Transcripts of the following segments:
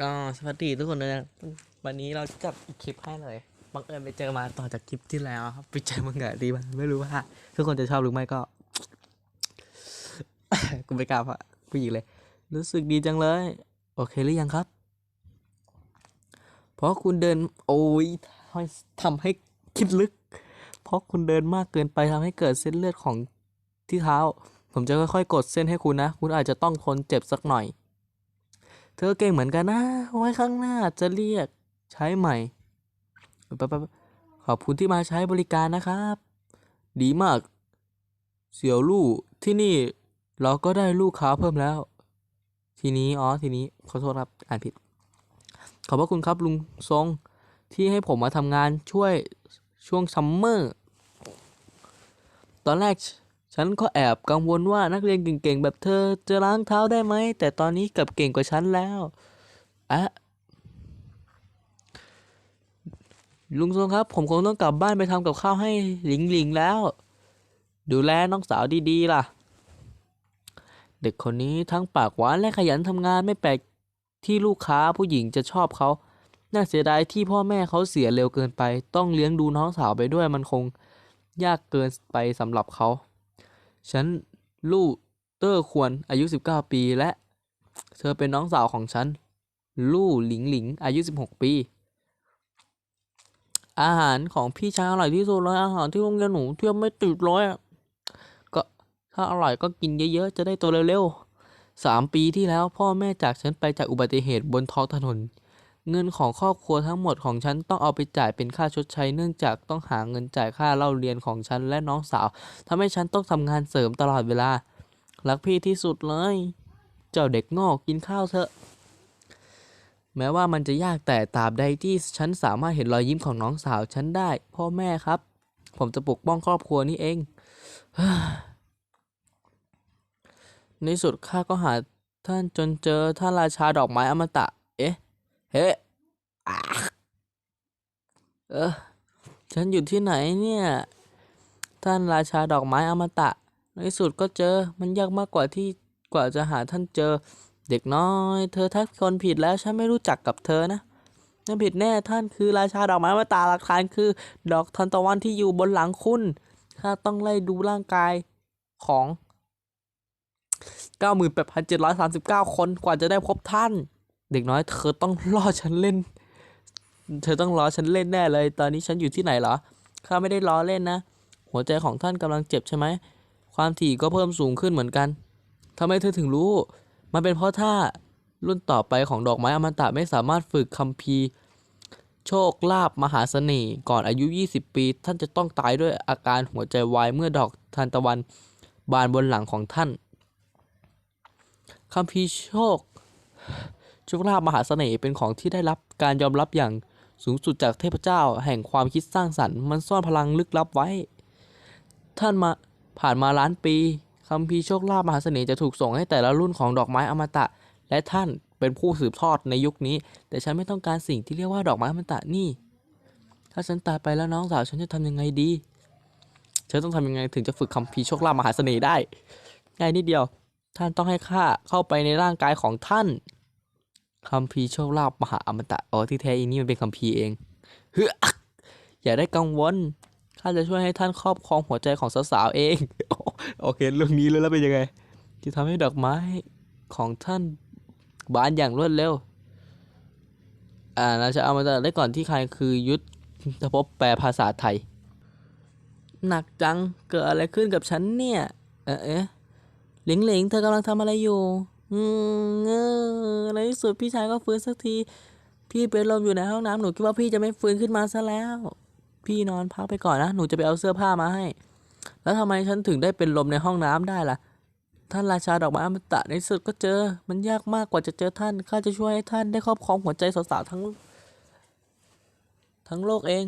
ก็สวัสดีทุกคนเลยนะวันนี้เราจัดอีกคลิปให้เลยบังเอิญไปเจอมาต่อจากคลิปที่แล้วครับไปเจอมังงดีมากไม่รู้ว่าทุกคนจะชอบหรือไม่ก็กูไม่กล้าพะผู้หญิงเลย รู้สึกดีจังเลย โอเคหรือยังครับ เพราะคุณเดิน โอ้ยทำให้คิดลึก เพราะคุณเดินมากเกินไปทำให้เกิดเส้นเลือดของที่เท้า ผมจะค่อยๆ กดเส้นให้คุณนะ คุณอาจจะต้องทนเจ็บสักหน่อย เธอเก่งเหมือนกันนะ ไว้ข้างหน้าจะเรียกใช้ใหม่ ขอบคุณที่มาใช้บริการนะครับ ดีมาก เสี่ยวลู่ที่นี่เราก็ได้ลูกค้าเพิ่มแล้ว ทีนี้อ๋อทีนี้ขอโทษครับอ่านผิด ขอบพระคุณครับลุงทรงที่ให้ผมมาทำงานช่วยช่วงซัมเมอร์ ตอนแรก ฉันก็แอบกังวลว่านักเรียนเก่งๆ แบบเธอจะล้างเท้าได้ไหม แต่ตอนนี้กลับเก่งกว่าฉันแล้วอะลุงทรงครับ ผมคงต้องกลับบ้านไปทำกับข้าวให้หลิงหลิงแล้ว ดูแลน้องสาวดีๆล่ะ เด็กคนนี้ทั้งปากหวานและขยันทำงานไม่แปลกที่ลูกค้าผู้หญิงจะชอบเขา น่าเสียดายที่พ่อแม่เขาเสียเร็วเกินไป ต้องเลี้ยงดูน้องสาวไปด้วยมันคงยากเกินไปสำหรับเขา ฉันลู่เตอร์ควรอายุ 19 ปี และ เธอเป็นน้องสาวของฉัน ลู่หลิงหลิง อายุ 16 ปี อาหารของพี่ชายอร่อยที่สุดเลยอาหารที่โรงเรียนหนูเทียบไม่ติดร้อยอะก็ถ้าอร่อยก็กินเยอะๆ จะได้โตเร็วๆสามปีที่แล้วพ่อแม่จากฉันไปจากอุบัติเหตุบนท้องถนน เงินของครอบครัวทั้งหมดของฉันต้องเอาไปจ่ายเป็นค่าชดใช้ เนื่องจากต้องหาเงินจ่ายค่าเล่าเรียนของฉันและน้องสาวทำให้ฉันต้องทำงานเสริมตลอดเวลา รักพี่ที่สุดเลย เจ้าเด็กงอกกินข้าวเถอะ แม้ว่ามันจะยากแต่ตราบใดที่ฉันสามารถเห็นรอยยิ้มของน้องสาวฉันได้ พ่อแม่ครับ ผมจะปกป้องครอบครัวนี้เอง ในสุดข้าก็หาท่านจนเจอท่านราชาดอกไม้อมตะ เอ๊ะ เฮ้อะเออ ฉันอยู่ที่ไหนเนี่ย ท่านราชาดอกไม้อมตะ ในสุดก็เจอ มันยากมากกว่าที่กว่าจะหาท่านเจอ เด็กน้อย เธอทักคนผิดแล้ว ฉันไม่รู้จักกับเธอนะนั่นผิดแน่ ท่านคือราชาดอกไม้อมตะหลักฐานคือ ดอกทานตะวันที่อยู่บนหลังคุณ ข้าต้องไล่ดูร่างกายของ 98,739 คนกว่าจะได้พบท่าน เด็กน้อยเธอต้องรอฉันเล่น เธอต้องรอฉันเล่นแน่เลย ตอนนี้ฉันอยู่ที่ไหนเหรอ ข้าไม่ได้ล้อเล่นนะ หัวใจของท่านกำลังเจ็บใช่ไหม ความถี่ก็เพิ่มสูงขึ้นเหมือนกันทำไมเธอถึงรู้ มันเป็นเพราะถ้ารุ่นต่อไปของดอกไม้อมตะไม่สามารถฝึกคัมภีร์โชคลาภมหาเสน่ห์ก่อนอายุ 20 ปี ท่านจะต้องตายด้วยอาการหัวใจวายเมื่อดอกทานตะวันบานบนหลังของท่านคัมภีร์โชค โชคลาภมหาเสน่ห์เป็นของที่ได้รับการยอมรับอย่างสูงสุดจากเทพเจ้า แห่งความคิดสร้างสรรค์มันซ่อนพลังลึกลับไว้ ท่านมาผ่านมาล้านปีคัมภีโชคลาภมหาเสน่ห์จะถูกส่งให้แต่ละรุ่นของดอกไม้อมตะ และท่านเป็นผู้สืบทอดในยุคนี้ แต่ฉันไม่ต้องการสิ่งที่เรียกว่าดอกไม้อมตะนี่ ถ้าฉันตายไปแล้วน้องสาวฉันจะทำยังไงดีฉันต้องทำยังไงถึงจะฝึกคัมภีโชคลาภมหาเสน่ห์ได้ง่ายนิดเดียว ท่านต้องให้ข้าเข้าไปในร่างกายของท่าน คัมภีร์โชคลาภมหาอมตะอ๋อที่แท้อีนี่มันเป็นคัมภีร์เองเฮ้ออย่าได้กังวลข้าจะช่วยให้ท่านครอบครองหัวใจของสาวๆเอง โอเคเรื่องนี้เลยแล้วเป็นยังไง ที่ทำให้ดอกไม้ของท่านบานอย่างรวดเร็ว อ่าเราจะเอามาได้ก่อนที่ใครคือยุทธภพแปลภาษาไทย หนักจังเกิดอะไรขึ้นกับฉันเนี่ย เอ๊ะเอ๊ะหลิงหลิงเธอกำลังทำอะไรอยู่ อืมเออในที่สุดพี่ชายก็ฟื้นสักที พี่เป็นลมอยู่ในห้องน้ำหนูคิดว่าพี่จะไม่ฟื้นขึ้นมาซะแล้ว พี่นอนพักไปก่อนนะ หนูจะไปเอาเสื้อผ้ามาให้ แล้วทำไมฉันถึงได้เป็นลมในห้องน้ำได้ล่ะ ท่านราชาดอกไม้อมตะในที่สุดก็เจอ มันยากมากกว่าจะเจอท่าน ข้าจะช่วยให้ท่านได้ครอบครองหัวใจสาวๆทั้ง ทั้งโลกเอง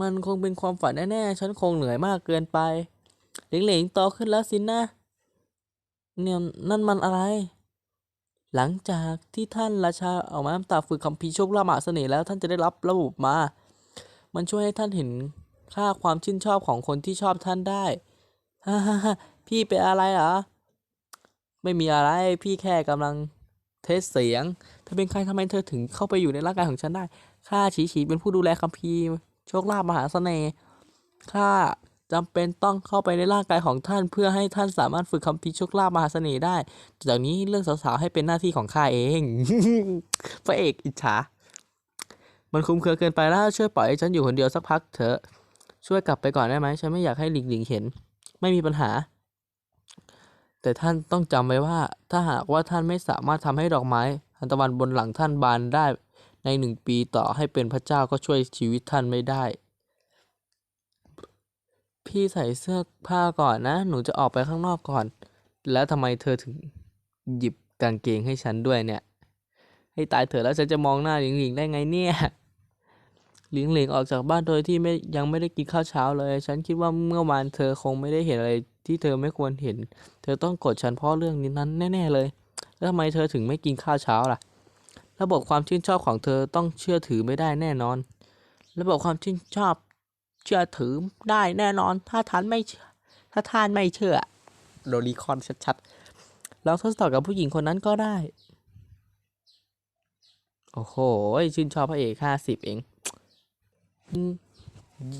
มันคงเป็นความฝันแน่ๆ ฉันคงเหนื่อยมากเกินไป เหลงๆโตขึ้นแล้วสินะ เนี่ยนั่นมันอะไร หลังจากที่ท่านราชาเอาไม้น้ำตาฝึกคัมภีโชคลาภมหาเสน่ห์แล้วท่านจะได้รับระบบมา มันช่วยให้ท่านเห็นค่าความชื่นชอบของคนที่ชอบท่านได้ฮ่าฮ่าฮ่าพี่เป็นอะไรเหรอไม่มีอะไรพี่แค่กำลังเทสเสียง เธอเป็นใครทำไมเธอถึงเข้าไปอยู่ในร่างกายของฉันได้ ข้าฉีฉีเป็นผู้ดูแลคัมภีร์โชคลาภมหาเสน่ห์ ข้า จำเป็นต้องเข้าไปในร่างกายของท่านเพื่อให้ท่านสามารถฝึกคัมภีร์โชคลาภมหาเสน่ห์ได้ จากนี้เรื่องสาวๆให้เป็นหน้าที่ของข้าเอง พระเอกอิจฉา มันคุ้มเคือเกินไปแล้วช่วยปล่อยให้ฉันอยู่คนเดียวสักพักเถอะ ช่วยกลับไปก่อนได้ไหมฉันไม่อยากให้หลิงหลิงเห็น ไม่มีปัญหา แต่ท่านต้องจำไว้ว่า ถ้าหากว่าท่านไม่สามารถทำให้ดอกไม้ทานตะวันบนหลังท่านบานได้ ในหนึ่งปีต่อให้เป็นพระเจ้าก็ช่วยชีวิตท่านไม่ได้ พี่ใส่เสื้อผ้าก่อนนะ หนูจะออกไปข้างนอกก่อน แล้วทำไมเธอถึงหยิบกางเกงให้ฉันด้วยเนี่ย ให้ตายเถอะแล้วฉันจะมองหน้าหลิงหลิงได้ไงเนี่ยหลิงหลิงออกจากบ้านโดยที่ไม่ยังไม่ได้กินข้าวเช้าเลย ฉันคิดว่าเมื่อวานเธอคงไม่ได้เห็นอะไรที่เธอไม่ควรเห็น เธอต้องกดฉันเพราะเรื่องนี้นั้นแน่ๆเลย แล้วทำไมเธอถึงไม่กินข้าวเช้าล่ะ ระบบความชื่นชอบของเธอต้องเชื่อถือไม่ได้แน่นอน ระบบความชื่นชอบ เชื่อถือได้แน่นอน ถ้าท่านไม่ถ้าท่านไม่เชื่อโดรีคอนชัดๆลองทดสอบกับผู้หญิงคนนั้นก็ได้ โอ้โห ชื่นชอบพระเอกห้าสิบเอง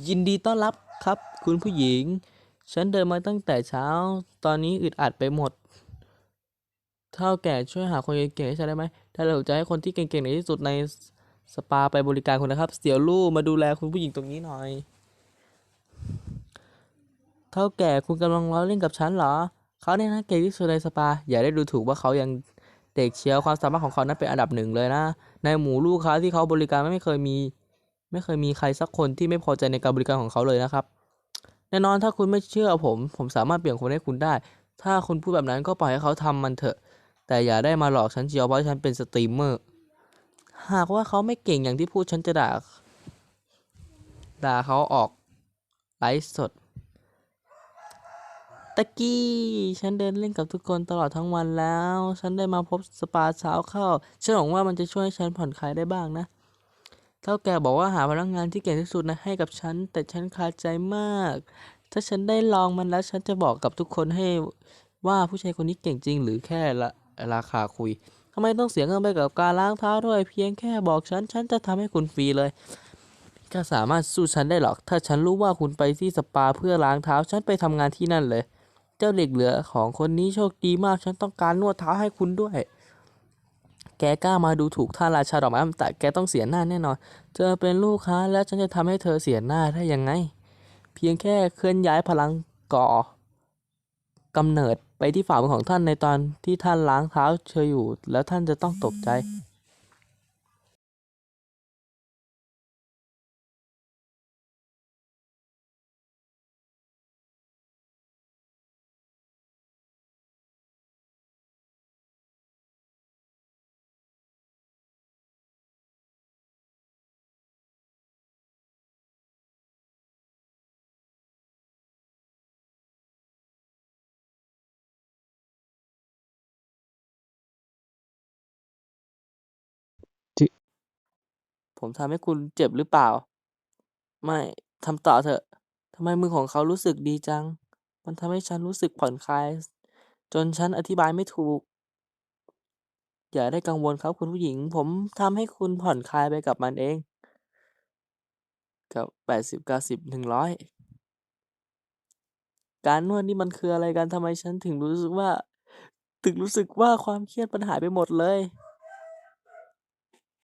ยินดีต้อนรับครับ คุณผู้หญิง ฉันเดินมาตั้งแต่เช้า ตอนนี้อึดอัดไปหมด เท่าแก่ช่วยหาคนเก่งๆให้ฉันได้ไหมถ้าเราจะให้คนที่เก่งๆในที่สุดในสปาไปบริการคุณนะครับ เสี่ยวลู่มาดูแลคุณผู้หญิงตรงนี้หน่อย เท่าแก่คุณกำลังล้อเล่นกับฉันเหรอ เขาเนี่ยนะเก่งที่สุดในสปา อย่าได้ดูถูกว่าเขายังเด็กเชียวความสามารถของเขานั้นเป็นอันดับหนึ่งเลยนะ ในหมู่ลูกค้าที่เขาบริการไม่เคยมี ไม่เคยมีใครสักคนที่ไม่พอใจในการบริการของเขาเลยนะครับ แน่นอนถ้าคุณไม่เชื่อผม ผมสามารถเปลี่ยนคนให้คุณได้ ถ้าคุณพูดแบบนั้นก็ปล่อยให้เขาทำมันเถอะ แต่อย่าได้มาหลอกฉันเชียวเพราะฉันเป็นสตรีมเมอร์ หากว่าเขาไม่เก่งอย่างที่พูดฉันจะด่า ด่าเขาออกไลฟ์สด ตะกี้ ฉันเดินเล่นกับทุกคนตลอดทั้งวันแล้ว ฉันได้มาพบสปาเช้าเข้า ฉันหวังว่ามันจะช่วยฉันผ่อนคลายได้บ้างนะ เท่าแกบอกว่าหาพนักงานที่เก่งที่สุดนะให้กับฉัน แต่ฉันคาใจมาก ถ้าฉันได้ลองมันแล้วฉันจะบอกกับทุกคนให้ว่าผู้ชายคนนี้เก่งจริงหรือแค่ละราคาคุยทำไมต้องเสียเงินไปกับการล้างเท้าด้วย เพียงแค่บอกฉัน ฉันจะทำให้คุณฟรีเลยก็สามารถสู้ฉันได้หรอก ถ้าฉันรู้ว่าคุณไปที่สปาเพื่อล้างเท้า ฉันไปทำงานที่นั่นเลย จ้าเด็กเหลือของคนนี้โชคดีมาก ฉันต้องการนวดเท้าให้คุณด้วย แกกล้ามาดูถูกท่านราชาดอกไม้อมตะแกต้องเสียหน้าแน่นอน เธอเป็นลูกค้าแล้วฉันจะทำให้เธอเสียหน้าได้ยังไง เพียงแค่เคลื่อนย้ายพลังก่อกำเนิดไปที่ฝ่ามือของท่านในตอนที่ท่านล้างเท้าเธออยู่ แล้วท่านจะต้องตกใจ ผมทำให้คุณเจ็บหรือเปล่า ไม่ทำต่อเถอะทำไมมือของเขารู้สึกดีจัง มันทำให้ฉันรู้สึกผ่อนคลาย จนฉันอธิบายไม่ถูก อย่าได้กังวลครับคุณผู้หญิง ผมทำให้คุณผ่อนคลายไปกับมันเอง กับแปดสิบเก้าสิบหนึ่งร้อยการนวดนี่มันคืออะไรกันทำไมฉันถึงรู้สึกว่า ถึงรู้สึกว่าความเครียดมันหายไปหมดเลย